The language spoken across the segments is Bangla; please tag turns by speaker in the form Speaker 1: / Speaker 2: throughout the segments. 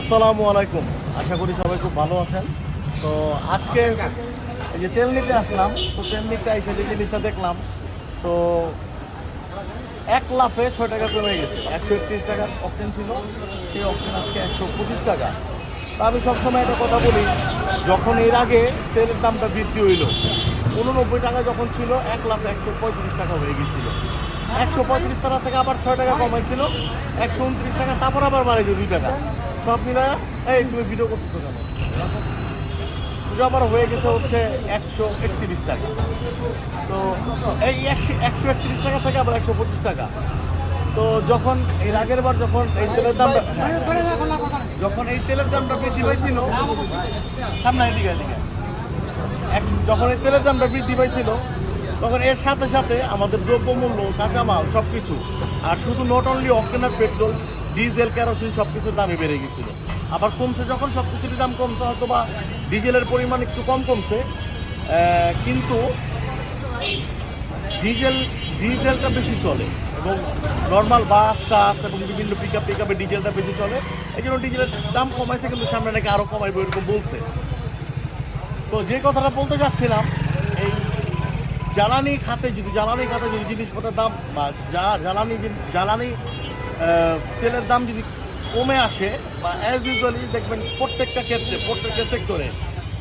Speaker 1: আসসালামু আলাইকুম। আশা করি সবাই খুব ভালো আছেন। তো আজকে এই যে তেল নিতে আসলাম, তো তেল নিতে এসে যে জিনিসটা দেখলাম, তো এক লাফে ছয় টাকা কমে গেছে। একশো একত্রিশ টাকার অপশন ছিল, সেই অপশন আজকে একশো পঁচিশ টাকা। তা আমি সবসময় একটা কথা বলি, যখন এর আগে তেলের দামটা বৃদ্ধি হইল, উননব্বই টাকা যখন ছিল, এক লাখ একশো পঁয়ত্রিশ টাকা হয়ে গেছিল। একশো পঁয়ত্রিশ টাকা থেকে আবার ছয় টাকা কমাইছিল, একশো উনত্রিশ টাকা, তারপর আবার বাড়াইছে দুই টাকা। সব মিলায় এই তুমি ভিডিও করতেছো কেন? পুজো আবার হয়ে গেছে হচ্ছে একশো একত্রিশ টাকা। তো এই একশো একশো একত্রিশ টাকা থেকে আবার একশো পঁচিশ টাকা। তো যখন এর আগের বার যখন এই তেলের দামটা যখন এই তেলের দামটা বৃদ্ধি পাইছিল সামনে এদিকে এদিকে। যখন এই তেলের দামটা বৃদ্ধি পাইছিল, তখন এর সাথে সাথে আমাদের দ্রব্যমূল্য, কাঁচামাল সব কিছু আর শুধু নট অনলি অকটেনার পেট্রোল ডিজেল, কেরোসিন সব কিছুর দামই বেড়ে গেছিল। আবার কমছে যখন সব কিছুরই দাম কমছে হয়তো বা ডিজেলের পরিমাণ একটু কম কমছে। কিন্তু ডিজেল, ডিজেলটা বেশি চলে এবং নর্মাল বাস, টাস এবং বিভিন্ন পিক আপ পিক আপে ডিজেলটা বেশি চলে। এই জন্য ডিজেলের দাম কমাইছে, কিন্তু সামনে নাকি আরও কমাইবে এরকম বলছে। তো যে কথাটা বলতে যাচ্ছিলাম, এই জ্বালানি খাতে যদি, জ্বালানি খাতে যদি জিনিসপত্রের দাম বা জ্বালানি জ্বালানি তেলের দাম যদি কমে আসে, বা অ্যাজ ইউজুয়ালি দেখবেন প্রত্যেকটা ক্ষেত্রে, প্রত্যেকটা সেক্টরে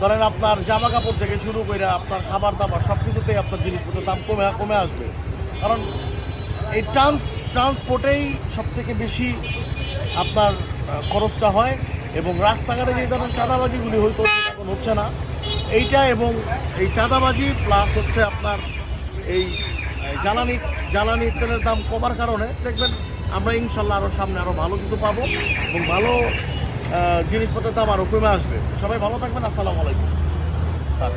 Speaker 1: ধরেন আপনার জামা কাপড় থেকে শুরু করে আপনার খাবার দাবার সব কিছুতেই আপনার জিনিসপত্রের দাম কমে কমে আসবে। কারণ এই ট্রান্স ট্রান্সপোর্টেই সব থেকে বেশি আপনার খরচটা হয় এবং রাস্তাঘাটে যে ধরনের চাঁদাবাজিগুলি হয়তো এখন হচ্ছে না। এইটা এবং এই চাঁদাবাজি প্লাস হচ্ছে আপনার এই জ্বালানি জ্বালানি তেলের দাম কমার কারণে, দেখবেন আমরা ইনশাল্লাহ আরও সামনে আরও ভালো কিছু পাবো এবং ভালো জিনিসপত্র দাম আরও কমে আসবে। সবাই ভালো থাকবেন, আসসালামু আলাইকুম।